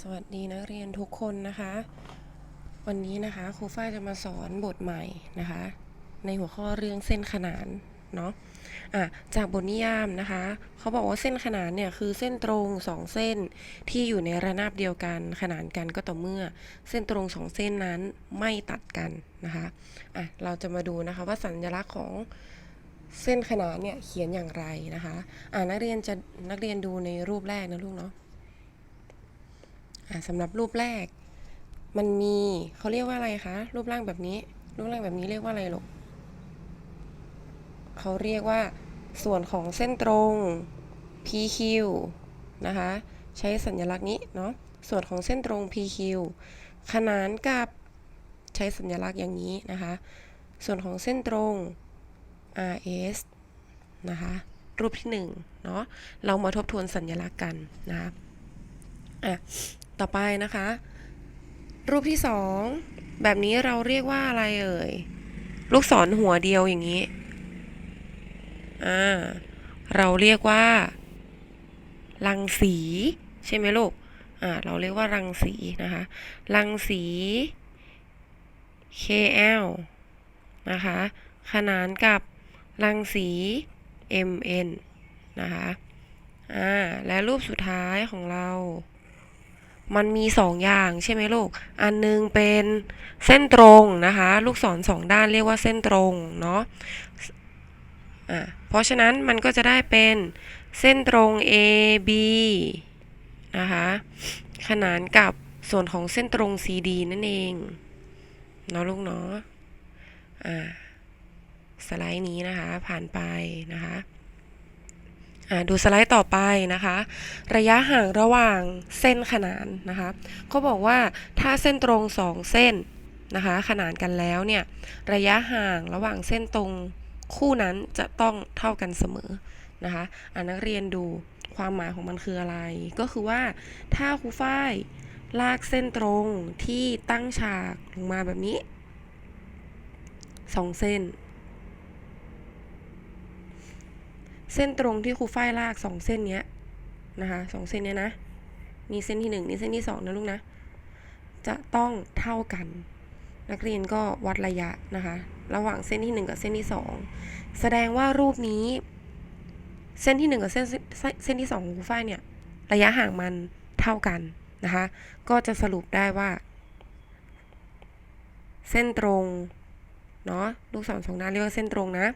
สวัสดีนักเรียนทุกคนนะคะ วันนี้นะคะครูฝ้ายจะมาสอนบทใหม่นะคะ ในหัวข้อเรื่องเส้นขนานเนาะะจากบทนิยามนะคะ เขาบอกว่าเส้นขนานเนี่ยคือเส้นตรงสองเส้นที่อยู่ในระนาบเดียวกันขนานกันก็ต่อเมื่อ เส้นตรงสองเส้นนั้นไม่ตัดกันนะคะะเราจะมาดูนะคะว่าสัญลักษณ์ของเส้นขนานเนี่ยเขียนอย่างไรนะคะะนักเรียนจะนักเรียนดูในรูปแรกนะลูกเนาะ สำหรับรูปแรก มันมีเขาเรียกว่าอะไรคะ รูปร่างแบบนี้ รูปร่างแบบนี้เรียกว่าอะไรลูกเขาเรียกว่าส่วนของเส้นตรง PQ นะคะ ใช้สัญลักษณ์นี้เนาะส่วนของเส้นตรง PQ ขนานกับใช้สัญลักษณ์อย่างนี้นะคะ ส่วนของเส้นตรง RS นะคะ รูปที่หนึ่งเนาะเรามาทบทวนสัญลักษณ์กันนะคะอะ ต่อไปนะคะ รูปที่สองแบบนี้เราเรียกว่าอะไรเอ่ย ลูกศรหัวเดียวอย่างนี้ อ่า เราเรียกว่า รังสี ใช่ไหมลูก อ่า เราเรียกว่ารังสีนะคะ รังสี KL นะคะ ขนานกับรังสี MN นะคะ อ่า และรูปสุดท้ายของเรา มันมีสองอย่างใช่ไหมลูก อันหนึงเป็นเส้นตรงนะคะ ลูกศรสองด้านเรียกว่าเส้นตรงเนาะอะเพราะฉะนั้นมันก็จะได้เป็นเส้นตรง AB นะคะขนานกับส่วนของเส้นตรง CD นั่นเองเนาะลูกเนาะอ่าสไลด์นี้นะคะผ่านไปนะคะ ดูสไลด์ต่อไปนะคะ ระยะห่างระหว่างเส้นขนานนะคะเขาบอกว่าถ้าเส้นตรงสองเส้นนะคะขนานกันแล้วเนี่ยระยะห่างระหว่างเส้นตรงคู่นั้นจะต้องเท่ากันเสมอนะคะอ่านักเรียนดูความหมายของมันคืออะไร ก็คือว่าถ้าครูฝ้ายลากเส้นตรงที่ตั้งฉากลงมาแบบนี้สองเส้น เส้นตรงที่ครูฝ้ายลากสองเส้นเนี้ยนะคะสองเส้นเนี้ยนะมีเส้นที่หนึ่งนี่เส้นที่สองนะลูกนะ จะต้องเท่ากัน นักเรียนก็วัดระยะนะคะ ระหว่างเส้นที่หนึ่งกับเส้นที่สองแสดงว่ารูปนี้ เส้นที่หนึ่งกับเส้นเส้นเส้นที่สองของครูฝ้ายเนี่ย ระยะห่างมันเท่ากันนะคะ ก็จะสรุปได้ว่า เส้นตรง เนาะลูกศรสองด้านเรียกว่าเส้นตรงนะ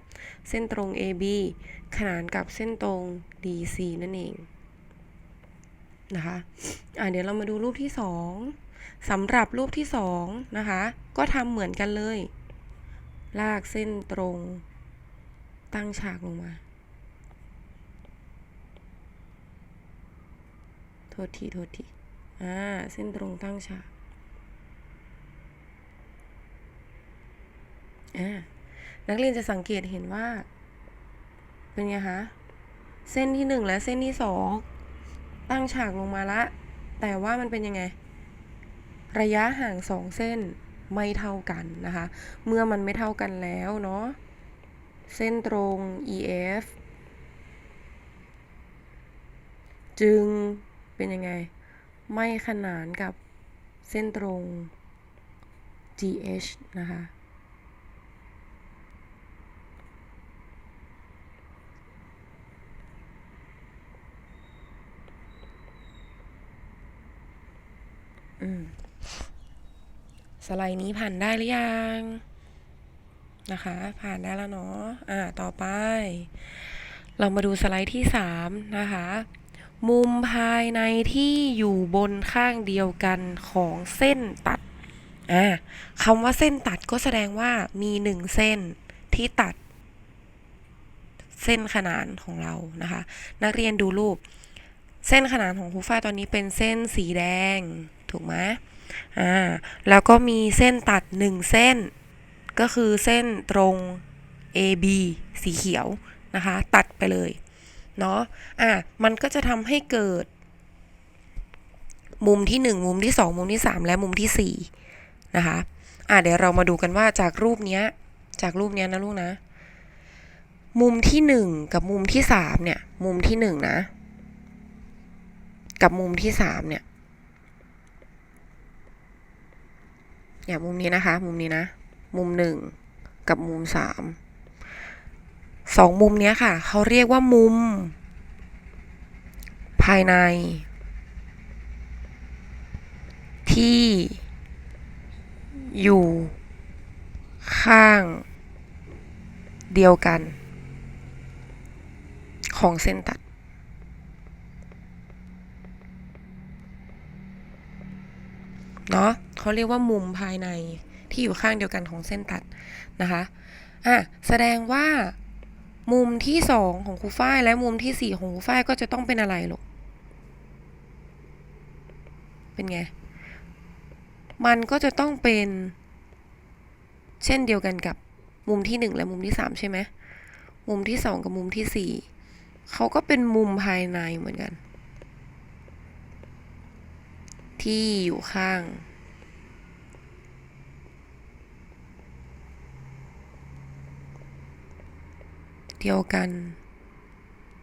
เส้นตรง AB ขนานกับเส้นตรง DC นั่นเองนะคะอะเดี๋ยวเรามาดูรูปที่สองสำหรับรูปที่สองนะคะ ก็ทำเหมือนกันเลย ลากเส้นตรง ตั้งฉากลงมา โทษที โทษที อ่า เส้นตรงตั้งฉาก อ่า นักเรียนจะสังเกตเห็นว่า เป็นไงคะ เส้นที่หนึ่งและเส้นที่สองตั้งฉากลงมาละ แต่ว่ามันเป็นยังไง ระยะห่างสองเส้นไม่เท่ากันนะคะ เมื่อมันไม่เท่ากันแล้วเนาะ เส้นตรง EF จึงเป็นยังไง ไม่ขนานกับเส้นตรง GH นะคะ สไลด์นี้ผ่านได้หรือยัง นะคะ ผ่านได้แล้วเนาะอ่าต่อไป เรามาดูสไลด์ที่สามนะคะ มุมภายในที่อยู่บนข้างเดียวกันของเส้นตัดอ่าคำว่าเส้นตัดก็แสดงว่ามีหนึ่งเส้นที่ตัด เส้นขนานของเรานะคะ นักเรียนดูรูป เส้นขนานของครูฝ้าตอนนี้เป็นเส้นสีแดง ถูกไหมอ่าแล้วก็มีเส้นตัดหนึ่งเส้น ก็คือเส้นตรง AB สีเขียวนะคะ ตัดไปเลยเนาะอะมันก็จะทำให้เกิด มุมที่ 1 มุมที่ 2 มุมที่ 3 และมุมที่4นะคะอะเดี๋ยวเรามาดูกันว่าจากรูปเนี้ยจากรูปเนี้ยนะลูกนะ มุมที่ 1 กับมุมที่3เนี่ย มุมที่ 1 นะ กับมุมที่ 3 เนี่ย เนี่ยมุมนี้นะคะ มุมนี้นะ มุมหนึ่งกับมุมสามสองมุมเนี้ยค่ะ เขาเรียกว่ามุม ภายใน ที่อยู่ข้างเดียวกัน ของเส้นตัด เนาะเขาเรียกว่ามุมภายในที่อยู่ข้างเดียวกันของเส้นตัดนะคะอะแสดงว่ามุมที่สองของครูฝ้ายและมุมที่สี่ของครูฝ้ายก็จะต้องเป็นอะไรลูกเป็นไง มันก็จะต้องเป็น เช่นเดียวกันกับมุมที่หนึ่งและมุมที่สามใช่ไหมมุมที่สองกับมุมที่สี่เขาก็เป็นมุมภายในเหมือนกัน ที่อยู่ข้าง เดียวกัน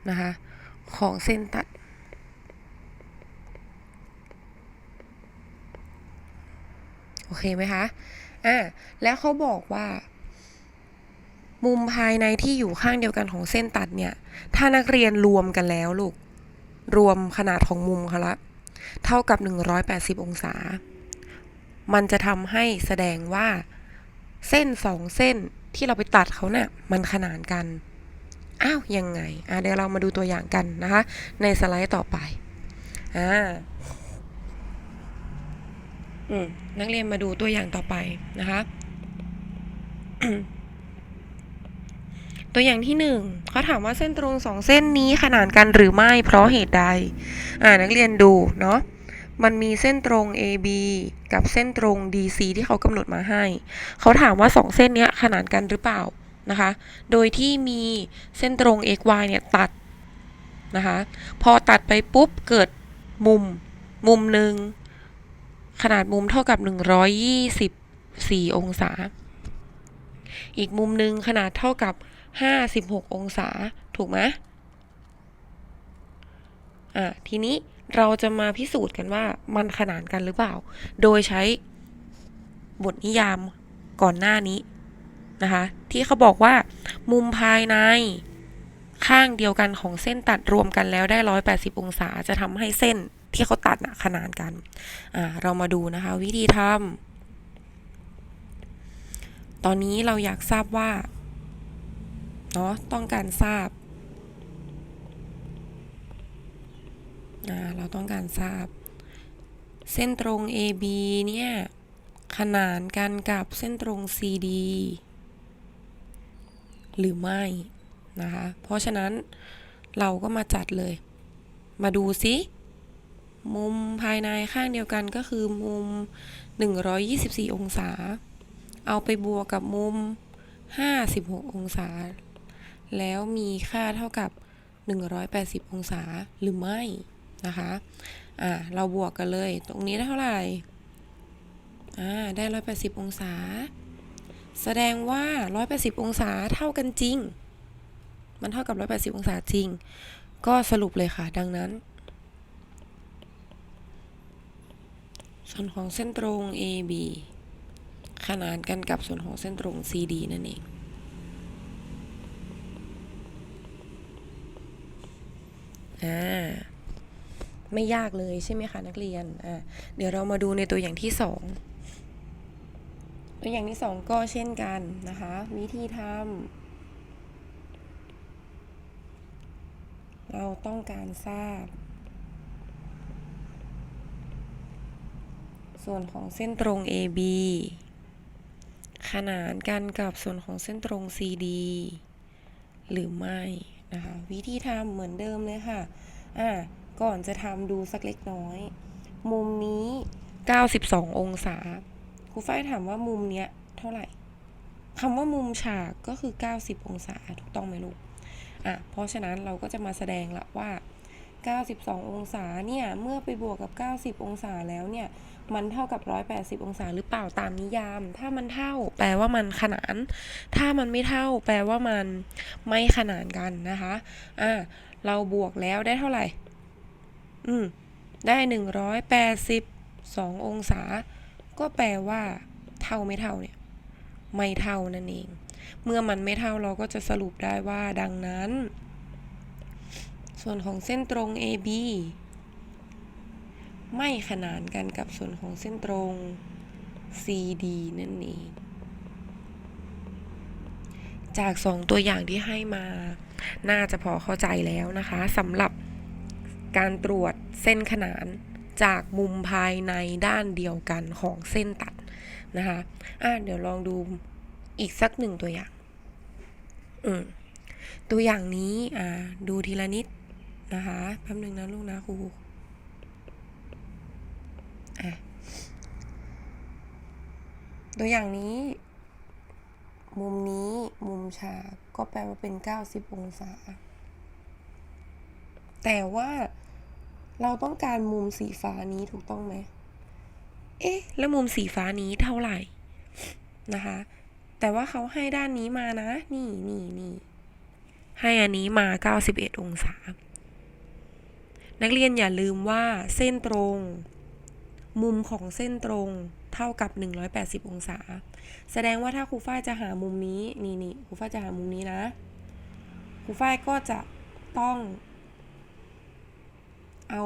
นะคะ ของเส้นตัด โอเคไหมคะ อะแล้วเขาบอกว่ามุมภายในที่อยู่ข้างเดียวกันของเส้นตัดเนี่ย ถ้านักเรียนรวมกันแล้วลูก รวมขนาดของมุมเขาละ เท่ากับ 180 องศา มันจะทำให้แสดงว่าเส้นสองเส้นที่เราไปตัดเขาเนี่ยมันขนานกัน อ้าว ยังไง อะเดี๋ยวเรามาดูตัวอย่างกันนะคะ ในสไลด์ต่อไป อ่า อืม นักเรียนมาดูตัวอย่างต่อไปนะคะ ตัวอย่างที่หนึ่งเขาถามว่าเส้นตรงสองเส้นนี้ขนานกันหรือไม่เพราะเหตุใด อ่านักเรียนดูเนาะมันมีเส้นตรง AB กับเส้นตรง DC ที่เขากำหนดมาให้ เขาถามว่าสองเส้นเนี้ยขนานกันหรือเปล่านะคะ โดยที่มีเส้นตรง XY เนี่ยตัดนะคะ พอตัดไปปุ๊บเกิดมุมมุมหนึ่งขนาดมุมเท่ากับ 124 องศา อีกมุมหนึ่งขนาดเท่ากับ 56 องศา ถูกไหมอะทีนี้เราจะมาพิสูจน์กันว่ามันขนานกันหรือเปล่า โดยใช้บทนิยามก่อนหน้านี้นะคะ ที่เขาบอกว่า มุมภายในข้างเดียวกันของเส้นตัดรวมกันแล้วได้ 180 องศาจะทำให้เส้นที่เขาตัดนะขนานกัน อ่า เรามาดูนะคะ วิธีทำตอนนี้เราอยากทราบว่า เนาะต้องการทราบเราต้องการทราบ เส้นตรง AB เนี่ย ขนานกันกับเส้นตรง CD หรือไม่นะคะ เพราะฉะนั้นเราก็มาจัดเลย มาดูซิมุมภายในข้างเดียวกันก็คือมุม 124 องศา เอาไปบวกกับมุม 56 องศา แล้วมีค่าเท่ากับ 180 องศาหรือไม่นะคะ อ่า เราบวกกันเลย ตรงนี้ได้เท่าไหร่ อ่า ได้ 180 องศา แสดงว่า 180 องศาเท่ากันจริง มันเท่ากับ 180 องศาจริง ก็สรุปเลยค่ะ ดังนั้น ส่วนของเส้นตรง AB ขนานกันกับส่วนของเส้นตรง CD นั่นเอง อ่าไม่ยากเลยใช่ไหมคะนักเรียนอ่าเดี๋ยวเรามาดูในตัวอย่างที่สองตัวอย่างที่สองก็เช่นกันนะคะ วิธีทำเราต้องการทราบ ส่วนของเส้นตรง AB ขนานกันกับส่วนของเส้นตรง CD หรือไม่ นะคะ วิธีทำเหมือนเดิมเลยค่ะ อ่า ก่อนจะทำดูสักเล็กน้อย มุมนี้ 92 องศา ครูฝ้ายถามว่ามุมเนี้ยเท่าไหร่คำว่ามุมฉากก็คือ 90 องศา ถูกต้องไหมลูก อะ เพราะฉะนั้นเราก็จะมาแสดงละว่า 92 องศาเนี่ย เมื่อไปบวกกับ 90 องศาแล้วเนี่ย มันเท่ากับ 180 องศาหรือเปล่าตามนิยาม ถ้ามันเท่า แปลว่ามันขนาน ถ้ามันไม่เท่า แปลว่ามันไม่ขนานกันนะคะอะเราบวกแล้วได้เท่าไหร่ อืม ได้ 182 องศา ก็แปลว่า เท่าไม่เท่าเนี่ย ไม่เท่านั่นเอง เมื่อมันไม่เท่าเราก็จะสรุปได้ว่าดังนั้น ส่วนของเส้นตรง AB ไม่ขนานกันกับส่วนของเส้นตรง CD นั่นเอง จาก 2 ตัวอย่างที่ให้มา น่าจะพอเข้าใจแล้วนะคะสำหรับการตรวจเส้นขนานจากมุมภายในด้านเดียวกันของเส้นตัดนะคะอะเดี๋ยวลองดูอีกสักหนึ่งตัวอย่าง อืมตัวอย่างนี้อ่าดูทีละนิดนะคะแป๊บหนึงนะลูกนะครูอะ ตัวอย่างนี้ มุมนี้มุมฉากก็แปลว่าเป็น 90 องศา แต่ว่าเราต้องการมุมสีฟ้านี้ถูกต้องไหม เอ๊ะ แล้วมุมสีฟ้านี้เท่าไหร่นะคะ แต่ว่าเขาให้ด้านนี้มานะ นี่นี่นี่ให้อันนี้มา 91 องศา นักเรียนอย่าลืมว่าเส้นตรง มุมของเส้นตรง เท่ากับ 180 องศา แสดงว่าถ้าครูฝ้ายจะหามุมนี้นี่นี่ครูฝ้ายจะหามุมนี้นะครูฝ้ายก็จะต้อง เอา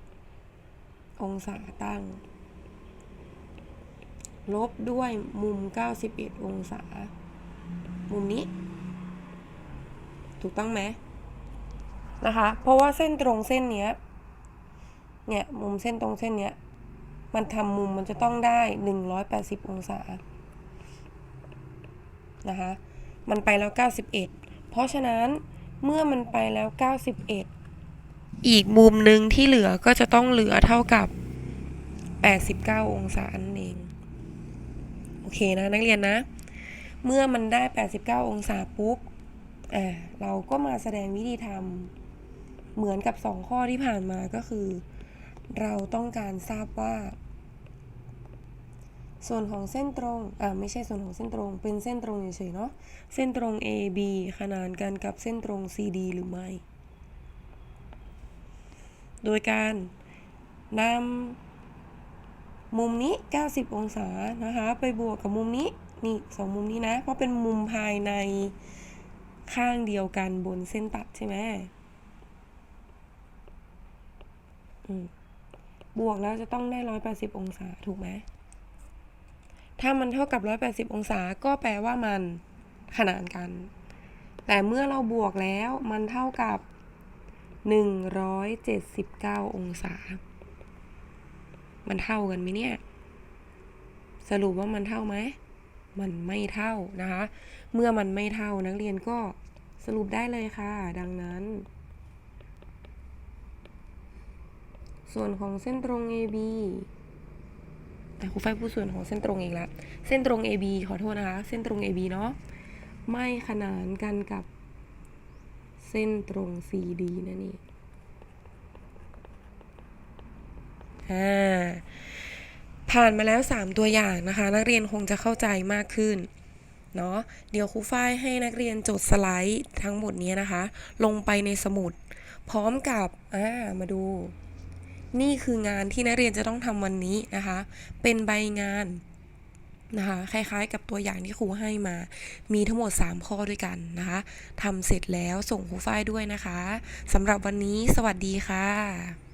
180 องศาตั้ง ลบด้วยมุม 91 องศา มุมนี้ ถูกต้องไหมนะคะ เพราะว่าเส้นตรงเส้นเนี้ย เนี่ย มุมเส้นตรงเส้นเนี้ย มันทำมุมมันจะต้องได้ 180 องศา นะคะ มันไปแล้ว 91 เพราะฉะนั้นเมื่อมันไปแล้ว 91 อีกมุมหนึ่งที่เหลือก็จะต้องเหลือเท่ากับ 89 องศานั่นเอง โอเคนะนักเรียนนะ เมื่อมันได้ 89 องศาปุ๊บ อ่า เราก็มาแสดงวิธีทำเหมือนกับ 2 ข้อที่ผ่านมาก็คือ เราต้องการทราบว่า ส่วนของเส้นตรงอ่าไม่ใช่ส่วนของเส้นตรง เป็นเส้นตรงเฉยๆเนาะเส้นตรง AB ขนานกันกับเส้นตรง CD หรือไม่ โดยการนำมุมนี้ 90 องศานะคะ ไปบวกกับมุมนี้นี่สองมุมนี้นะ เพราะเป็นมุมภายในข้างเดียวกันบนเส้นตัดใช่ไหมอืม บวกแล้วจะต้องได้180องศาถูกไหม ถ้ามันเท่ากับ180องศาก็แปลว่ามันขนานกัน แต่เมื่อเราบวกแล้วมันเท่ากับ179องศา มันเท่ากันไหมเนี่ย สรุปว่ามันเท่าไหม มันไม่เท่านะคะ เมื่อมันไม่เท่านักเรียนก็สรุปได้เลยค่ะ ดังนั้น ส่วนของเส้นตรง AB แต่ครูไฟพูดส่วนของเส้นตรงอีกแล้วเส้นตรง AB ขอโทษนะคะ เส้นตรง AB เนาะไม่ขนานกันกับเส้นตรง CD นั่นเองอ่าผ่านมาแล้ว 3 ตัวอย่างนะคะ นักเรียนคงจะเข้าใจมากขึ้นเนาะเดี๋ยวครูฝ้ายให้นักเรียนจดสไลด์ทั้งหมดนี้นะคะ ลงไปในสมุด พร้อมกับอ่ามาดู นี่คืองานที่นักเรียนจะต้องทำวันนี้นะคะ เป็นใบงานนะคะคล้ายๆ กับตัวอย่างที่ครูให้มา มีทั้งหมด 3 ข้อด้วยกันนะคะทำเสร็จแล้วส่งครูฝ้ายด้วยนะคะสำหรับวันนี้สวัสดีค่ะ